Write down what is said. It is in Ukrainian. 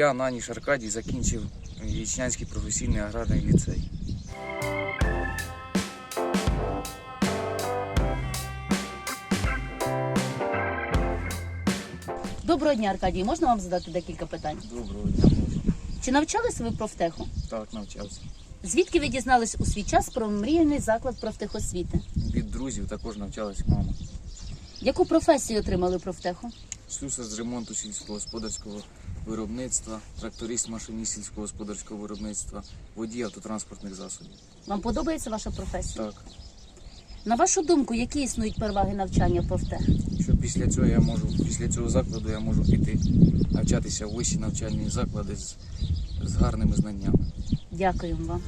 Я, Наніш Аркадій, закінчив Ячнянський професійний аграрний ліцей. Доброго дня, Аркадій. Можна вам задати декілька питань? Доброго дня, можу. Чи навчалися ви профтеху? Так, навчався. Звідки ви дізнались у свій час про мріяний заклад профтехосвіти? Від друзів також навчалась мама. Яку професію отримали профтеху? Слюсар з ремонту сільськогосподарського виробництва, тракторист машиніст сільськогосподарського виробництва, водій автотранспортних засобів. Вам подобається ваша професія? Так, На вашу думку, які існують переваги навчання профтех? що після цього я можу, після цього закладу я можу піти навчатися в вищі навчальні заклади з, з гарними знаннями. Дякуємо вам.